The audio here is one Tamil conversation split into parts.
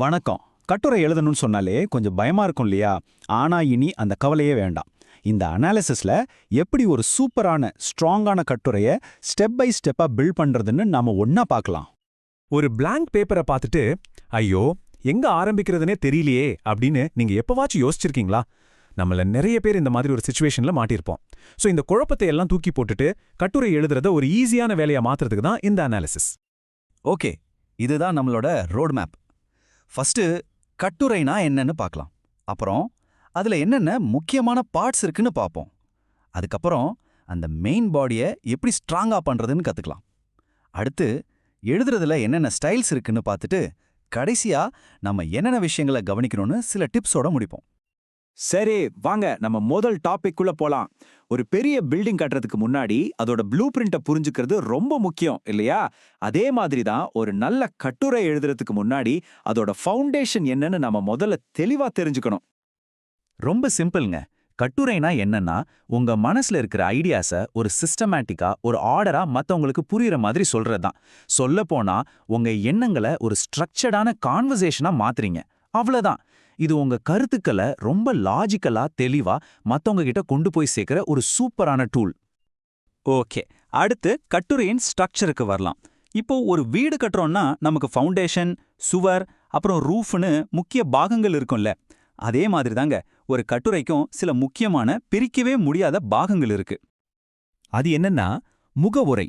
வணக்கம். கட்டுரை எழுதணும்னு சொன்னாலே கொஞ்சம் பயமா இருக்கும் இல்லையா? ஆனா இனி அந்த கவலையே வேண்டாம். இந்த அனாலிசிஸ்ல எப்படி ஒரு சூப்பரான ஸ்ட்ராங்கான கட்டுரைய ஸ்டெப் பை ஸ்டெப்பா பில்ட் பண்றதுன்னு நாம ஒண்ணா பார்க்கலாம். ஒரு blank பேப்பரை பார்த்துட்டு ஐயோ எங்க ஆரம்பிக்கிறதுனே தெரியலையே அப்படின்னு நீங்க எப்பவாச்சும் யோசிச்சிருக்கீங்களா? நம்மள நிறைய பேர் இந்த மாதிரி ஒரு சுச்சுவேஷன்ல மாட்டியிருப்போம். சோ இந்த குழப்பத்தை எல்லாம் தூக்கி போட்டுட்டு கட்டுரை எழுதுறத ஒரு ஈஸியான வேலையா மாத்துறதுக்கு தான் இந்த அனாலிசிஸ் ஓகே. இதுதான் நம்மளோட ரோட் மேப் ஃபஸ்ட்டு கட்டுரைனா என்னன்னு பார்க்கலாம். அப்புறம் அதில் என்னென்ன முக்கியமான பார்ட்ஸ் இருக்குன்னு பார்ப்போம். அதுக்கப்புறம் அந்த மெயின் பாடியை எப்படி ஸ்ட்ராங்காக பண்ணுறதுன்னு கற்றுக்கலாம் அடுத்து எழுதுறதுல என்னென்ன ஸ்டைல்ஸ் இருக்குன்னு பார்த்துட்டு கடைசியா நம்ம என்னென்ன விஷயங்களை கவனிக்கணும்னு சில டிப்ஸோட முடிப்போம். சரி வாங்க நம்ம முதல் டாபிக் குள்ள போலாம். ஒரு பெரிய பில்டிங் கட்டுறதுக்கு முன்னாடி அதோட ப்ளூ பிரிண்ட்டை புரிஞ்சுக்கிறது ரொம்ப முக்கியம் இல்லையா? அதே மாதிரி தான் ஒரு நல்ல கட்டுரை எழுதுறதுக்கு முன்னாடி அதோட ஃபவுண்டேஷன் என்னன்னு நம்ம முதல்ல தெளிவா தெரிஞ்சுக்கணும். ரொம்ப சிம்பிள்ங்க. கட்டுரைனா என்னன்னா உங்க மனசுல இருக்கிற ஐடியாஸை ஒரு சிஸ்டமேட்டிக்கா ஒரு ஆர்டரா மத்தவங்களுக்கு புரியுற மாதிரி சொல்றது தான் சொல்ல போனா உங்க எண்ணங்களை ஒரு ஸ்ட்ரக்சர்டான கான்வர்சேஷனா மாத்துறீங்க. அவ்வளவுதான். இது உங்க கருத்துக்களை ரொம்ப லாஜிக்கலா தெளிவா மத்தவங்க கிட்ட கொண்டு போய் சேர்க்கிற ஒரு சூப்பரான டூல் ஓகே அடுத்து கட்டுரையின் ஸ்ட்ரக்சருக்கு வரலாம். இப்போ ஒரு வீடு கட்டுறோம்னா நமக்கு ஃபவுண்டேஷன் சுவர் அப்புறம் ரூஃப்னு முக்கிய பாகங்கள் இருக்கும்ல. அதே மாதிரி தாங்க ஒரு கட்டுரைக்கும் சில முக்கியமான பிரிக்கவே முடியாத பாகங்கள் இருக்கு. அது என்னன்னா முகவுரை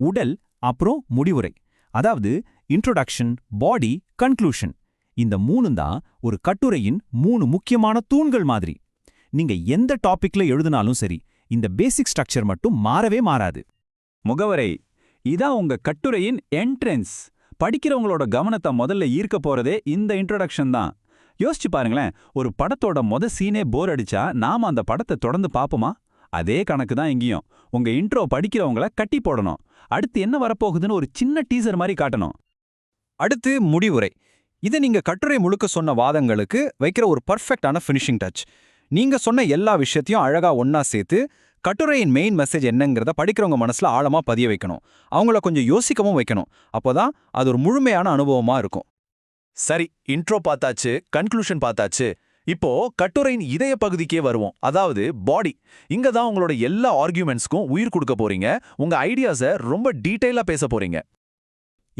உடல் அப்புறம் முடிவுரை அதாவது இன்ட்ரோடக்ஷன் பாடி கன்க்ளூஷன் இந்த மூணும் தான் ஒரு கட்டுரையின் மூணு முக்கியமான தூண்கள் மாதிரி. நீங்க எந்த டாபிக்ல எழுதினாலும் சரி இந்த பேசிக் ஸ்ட்ரக்சர் மட்டும் மாறவே மாறாது. முகவரை இதான் உங்க கட்டுரையின் என்ட்ரன்ஸ் படிக்கிறவங்களோட கவனத்தை முதல்ல ஈர்க்க போறதே இந்த இன்ட்ரொடக்ஷன் தான். யோசிச்சு பாருங்களேன் ஒரு படத்தோட மொத சீனே போர் அடிச்சா நாம அந்த படத்தை தொடர்ந்து பார்ப்போமா? அதே கணக்கு தான் இங்கேயும். உங்க இன்ட்ரோ படிக்கிறவங்கள கட்டி போடணும். அடுத்து என்ன வரப்போகுதுன்னு ஒரு சின்ன டீசர் மாதிரி காட்டணும். அடுத்து முடிவுரை. இது நீங்க கட்டுரை முழுக்க சொன்ன வாதங்களுக்கு வைக்கிற ஒரு பர்ஃபெக்டான ஃபினிஷிங் டச் நீங்க சொன்ன எல்லா விஷயத்தையும் அழகா ஒன்னா சேர்த்து கட்டுரையின் மெயின் மெசேஜ் என்னங்கிறத படிக்கிறவங்க மனசுல ஆழமா பதிய வைக்கணும். அவங்கள கொஞ்சம் யோசிக்கவும் வைக்கணும். அப்போதான் அது ஒரு முழுமையான அனுபவமா இருக்கும். சரி இன்ட்ரோ பார்த்தாச்சு கன்க்ளூஷன் பார்த்தாச்சு. இப்போ கட்டுரையின் இதய பகுதிக்கே வருவோம். அதாவது பாடி இங்க தான் உங்களோட எல்லா ஆர்கியூமெண்ட்ஸ்க்கும் உயிர் கொடுக்க போறீங்க. உங்க ஐடியாஸை ரொம்ப டீடைலா பேச போறீங்க.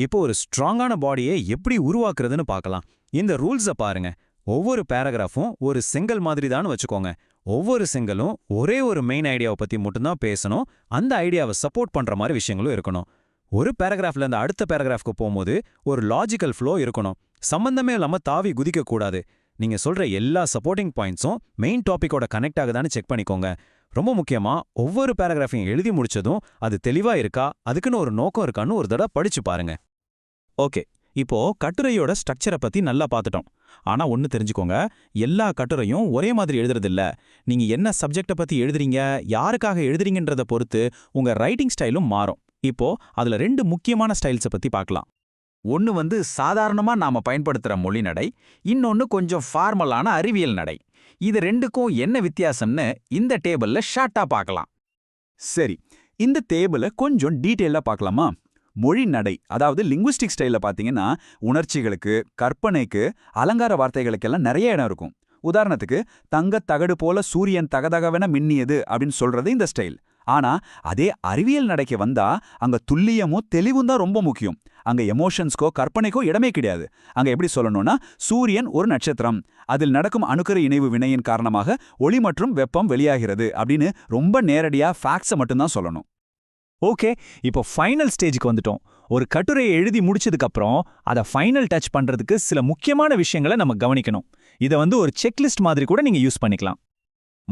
இப்போ ஒரு ஸ்ட்ராங்கான பாடியை எப்படி உருவாக்குறதுன்னு பார்க்கலாம். இந்த ரூல்ஸை பாருங்க. ஒவ்வொரு பேராகிராஃபும் ஒரு செங்கல் மாதிரி தான் வச்சுக்கோங்க. ஒவ்வொரு செங்கலும் ஒரே ஒரு மெயின் ஐடியாவை பத்தி மட்டும்தான் பேசணும். அந்த ஐடியாவை சப்போர்ட் பண்ற மாதிரி விஷயங்களும் இருக்கணும். ஒரு பேராகிராஃப்லேருந்து அடுத்த பேராகிராஃப்க்கு போகும்போது ஒரு லாஜிக்கல் ஃப்ளோ இருக்கணும். சம்பந்தமே இல்லாம தாவி குதிக்க கூடாது நீங்க சொல்ற எல்லா சப்போர்ட்டிங் பாயிண்ட்ஸும் மெயின் டாப்பிக்கோட கனெக்ட் ஆகுதான்னு செக் பண்ணிக்கோங்க. ரொம்ப முக்கியமா ஒவ்வொரு பேராகிராஃபையும் எழுதி முடிச்சதும் அது தெளிவா இருக்கா? அதுக்குன்னு ஒரு நோக்கம் இருக்கான்னு ஒரு தடவை படிச்சு பாருங்க. ஓகே. இப்போ கட்டுரையோட ஸ்ட்ரக்சரை பத்தி நல்லா பார்த்துட்டோம் ஆனா ஒன்னு தெரிஞ்சுக்கோங்க எல்லா கட்டுரையும் ஒரே மாதிரி எழுதுறதில்ல. நீங்க என்ன சப்ஜெக்ட பத்தி எழுதுறீங்க யாருக்காக எழுதுறீங்கன்றத பொறுத்து உங்க ரைட்டிங் ஸ்டைலும் மாறும். இப்போ அதுல ரெண்டு முக்கியமான ஸ்டைல்ஸை பத்தி பார்க்கலாம் ஒன்னு வந்து சாதாரணமா நாம பயன்படுத்துற மொழி நடை இன்னொன்னு கொஞ்சம் ஃபார்மலான அறிவியல் நடை. இது ரெண்டுக்கும் என்ன வித்தியாசம்னு இந்த டேபிள்ல ஷார்ட்டா பார்க்கலாம் சரி இந்த டேபிளை கொஞ்சம் டீட்டெயிலாக பார்க்கலாமா மொழி நடை அதாவது லிங்குவிஸ்டிக் ஸ்டைலில் பார்த்தீங்கன்னா உணர்ச்சிகளுக்கு கற்பனைக்கு அலங்கார வார்த்தைகளுக்கெல்லாம் நிறைய இடம் இருக்கும். உதாரணத்துக்கு தங்கத் தகடு போல சூரியன் தகதகவென மின்னியது அப்படின்னு சொல்றது இந்த ஸ்டைல் ஆனா அதே அறிவியல் நடைக்கு வந்தா அங்க துல்லியமும் தெளிவும் தான் ரொம்ப முக்கியம். அங்க எமோஷன்ஸ்க்கோ கற்பனைக்கோ இடமே கிடையாது. அங்க எப்படி சொல்லணும்னா சூரியன் ஒரு நட்சத்திரம். அதில் நடக்கும் அணுக்கரு இணைவு வினையின் காரணமாக ஒளி மற்றும் வெப்பம் வெளியாகிறது அப்படின்னு ரொம்ப நேரடியா ஃபேக்ட்ஸை மட்டும்தான் சொல்லணும். ஓகே இப்போ ஃபைனல் ஸ்டேஜுக்கு வந்துட்டோம். ஒரு கட்டுரையை எழுதி முடிச்சதுக்கப்புறம் அதை ஃபைனல் டச் பண்றதுக்கு சில முக்கியமான விஷயங்களை நம்ம கவனிக்கணும். இதை வந்து ஒரு செக்லிஸ்ட் மாதிரி கூட நீங்க யூஸ் பண்ணிக்கலாம்.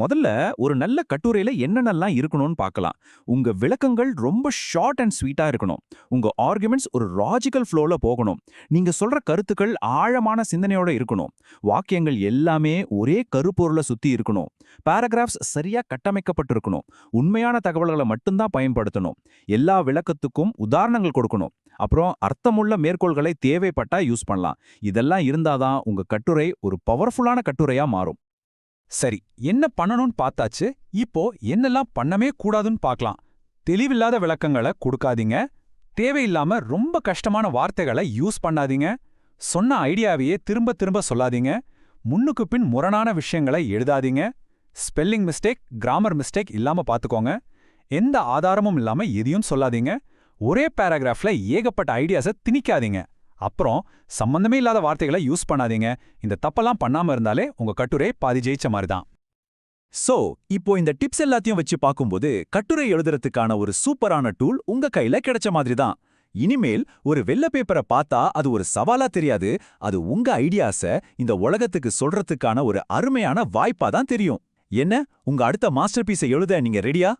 முதல்ல ஒரு நல்ல கட்டுரையில என்னென்னலாம் இருக்கணும்னு பார்க்கலாம். உங்க விளக்கங்கள் ரொம்ப ஷார்ட் அண்ட் ஸ்வீட்டா இருக்கணும். உங்க ஆர்குமெண்ட்ஸ் ஒரு லாஜிக்கல் ஃப்ளோல போகணும். நீங்க சொல்ற கருத்துக்கள் ஆழமான சிந்தனையோட இருக்கணும். வாக்கியங்கள் எல்லாமே ஒரே கருப்பொருளை சுத்தி இருக்கணும். பேராகிராஃப்ஸ் சரியா கட்டமைக்கப்பட்டிருக்கணும். உண்மையான தகவல்களை மட்டும்தான் பயன்படுத்தணும். எல்லா விளக்கத்துக்கும் உதாரணங்கள் கொடுக்கணும். அப்புறம் அர்த்தமுள்ள மேற்கோள்களை தேவைப்பட்டா யூஸ் பண்ணலாம். இதெல்லாம் இருந்தாதான் உங்க கட்டுரை ஒரு பவர்ஃபுல்லான கட்டுரையா மாறும். சரி என்ன பண்ணணும்னு பார்த்தாச்சு? இப்போ என்னெல்லாம் பண்ணவே கூடாதுன்னு பார்க்கலாம். தெளிவில்லாத விளக்கங்களை கொடுக்காதீங்க. தேவையில்லாம ரொம்ப கஷ்டமான வார்த்தைகளை யூஸ் பண்ணாதீங்க. சொன்ன ஐடியாவையே திரும்ப திரும்ப சொல்லாதீங்க. முன்னுக்கு பின் முரணான விஷயங்களை எழுதாதீங்க. ஸ்பெல்லிங் மிஸ்டேக் கிராமர் மிஸ்டேக் இல்லாம பாத்துக்கோங்க எந்த ஆதாரமும் இல்லாம எதையும் சொல்லாதீங்க. ஒரே பேராகிராஃப்ல ஏகப்பட்ட ஐடியாஸை திணிக்காதீங்க. அப்புறம் சம்பந்தமே இல்லாத வார்த்தைகளை யூஸ் பண்ணாதீங்க. இந்த தப்பெல்லாம் பண்ணாம இருந்தாலே உங்க கட்டுரை பாதி ஜெயிச்ச மாதிரி தான். சோ இப்போ இந்த டிப்ஸ் எல்லாத்தையும் வச்சு பார்க்கும்போது கட்டுரை எழுதுறதுக்கான ஒரு சூப்பரான டூல் உங்க கையில கிடைச்ச மாதிரி தான். இனிமேல் ஒரு வெள்ள பேப்பரை பார்த்தா அது ஒரு சவாலா தெரியாது. அது உங்க ஐடியாஸ இந்த உலகத்துக்கு சொல்றதுக்கான ஒரு அருமையான வாய்ப்பா தான் தெரியும். என்ன? உங்க அடுத்த மாஸ்டர் பீஸை எழுத நீங்க ரெடியா